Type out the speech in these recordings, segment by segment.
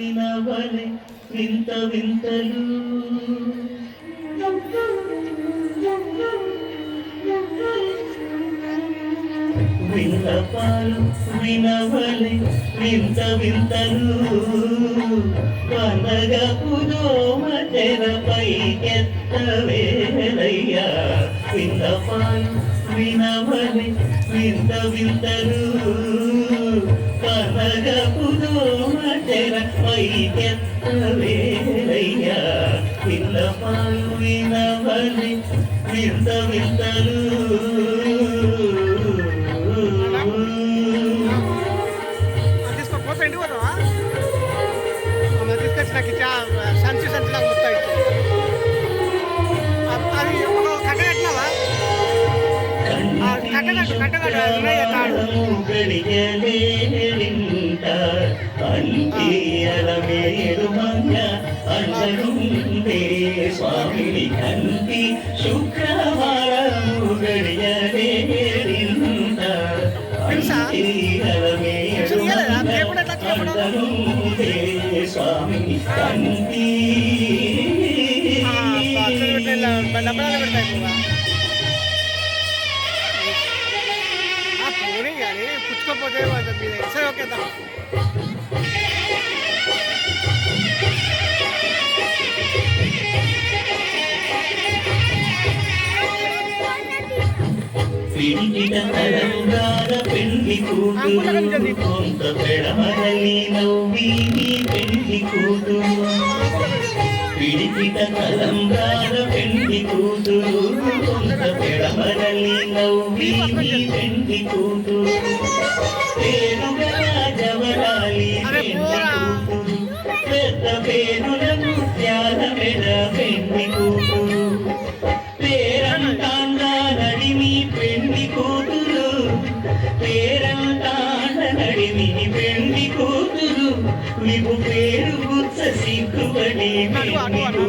నవ్వినవలే వింత వింతలు. విన్నపాలు వినవలే వింత వింతలు. వనగ పుదోమ తెరపైకెత్తవేలయ్యా విన్నపాలు వినవలే వింత వింతలు. కనగ పుదోమ பிறப்பை எத்தவேலையா இந்த பாலுவினவரை விந்த விந்தலு సంచి సంచిలా మొత్తం అది కట్టగట్టినావా కట్టగట్టు కట్టగట్టు കണ്ണിയേലമേഴുമങ്ങ അണ്ണനുണ്ടേ സ്വാമിനി കണ്ടി ശുക്രവാര മുകളിയലേറിന്ത അണ്ണനുണ്ടേ സ്വാമിനി കണ്ടി നമ്മളാണ് ഇവിടുത്തെ போட்டே வந்த சரி ஓகே தான் తలంగార పెళ్ళి కూతురు కొంత పెడమరలి నవ్వి నీ పెళ్ళి కూతురు పిడికిట తలంగార పెళ్ళి కూతురు కొంత పెడమరలి నవ్వి నీ పెళ్ళి కూతురు పేరుగా జవరాలి పెళ్ళి కూతురు పెద్ద పేరుల ముత్యాల మెడ పెళ్ళి కూతురు పెళ్ళి కూతురు నీకు పేరు గుచ్చ సిగ్గుపడి కూతురు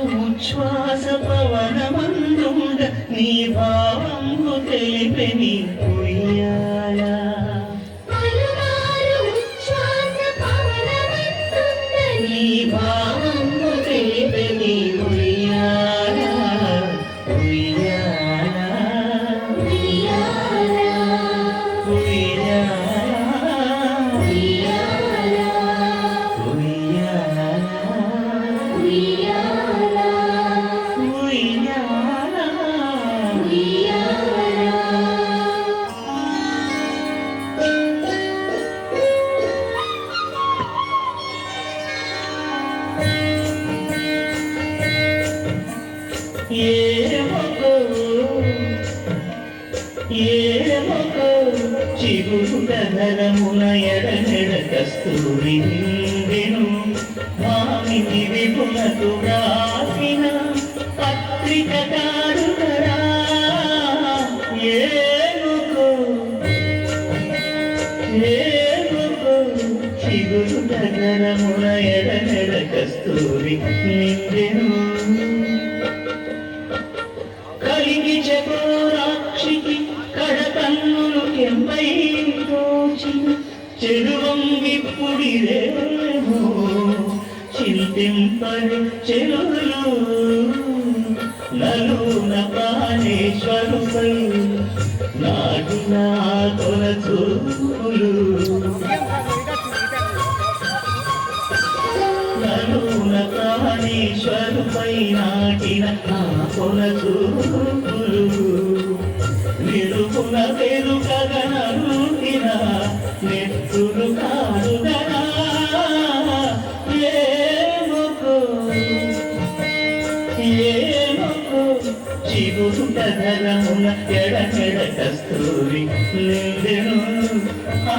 నీరు ఉచ్ఛ్వాస పవనమందుండ నీ భావంబు తెలిపెని ఉయ్యాల నీ భావం చిగురుకరములయడ కస్తూరి నిండెను. భామిని విపులకు రాసిన పత్రిక కారుకరా ఏనుకో ఏనుకో చిగురుకరములయడ కస్తూరి నిండెను. విప్పుడిరేమో చింతింపని చెరువులు. నలున ప్రాణేశ్వరుపై నాటిన తొలచూలు నలున ప్రాణేశ్వరుపై నాటిన నా కొనసూపులు నిలుపున వెలుకగనూటిన నెత్తులు కాదుగనా చిగురుటధరమున ఎడచెడ కస్తూరి నిందెను ఆ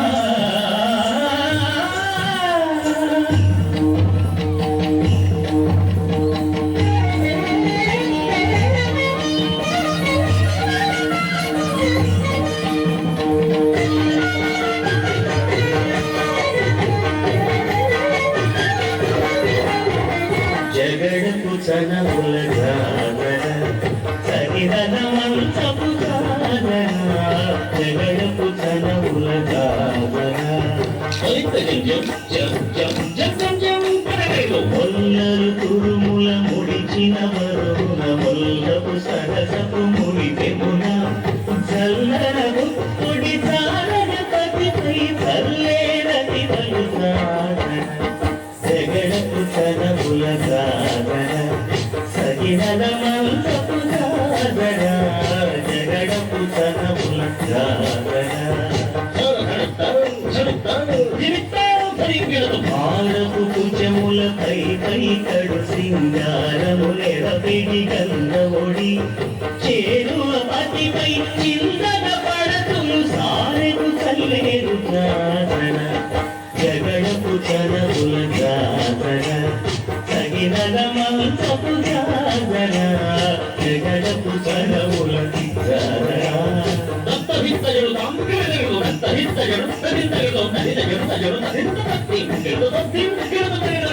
జగడపు మొల్లలు కురుముల ముడిచిన వరుణ మొల్లపు సరసపు ముడితెమున చల్లర పొడి చారణ పతిపై చల్లేరటి పలు ఆడపు కుచముల పై పై కడు సింగారములెర పిడి గంధముడి చేరువ పతిపై చిందన పడతులు సారెకు చల్లేరు జాతన జగడపు చనముల జాతన తగినల మంచపు జాతన జగడపు చనముల జాగర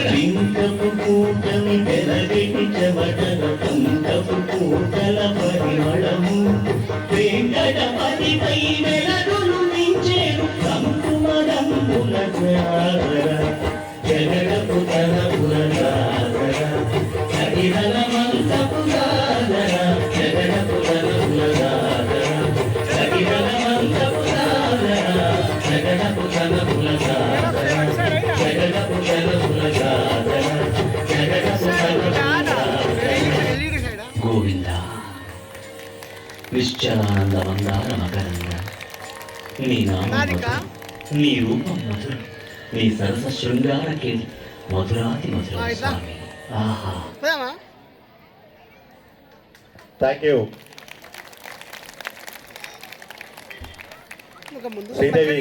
లింగపు కూటమి పెరగటి చెమటల కూటల పరిమళము వెంకటపతిపై వెలగులు మించేరు కంకుమరంబుల జాగర జగడపు తనపుల జాగర సగిరల నిశ్చలానంద మందార మకరంద నీ నామం నీ రూపం మధురం నీ సరస శృంగార కేళి మధురాతి మధురం? స్వామి. ఆహా. థ్యాంక్ యూ ఇంకా ముందు. శ్రీదేవి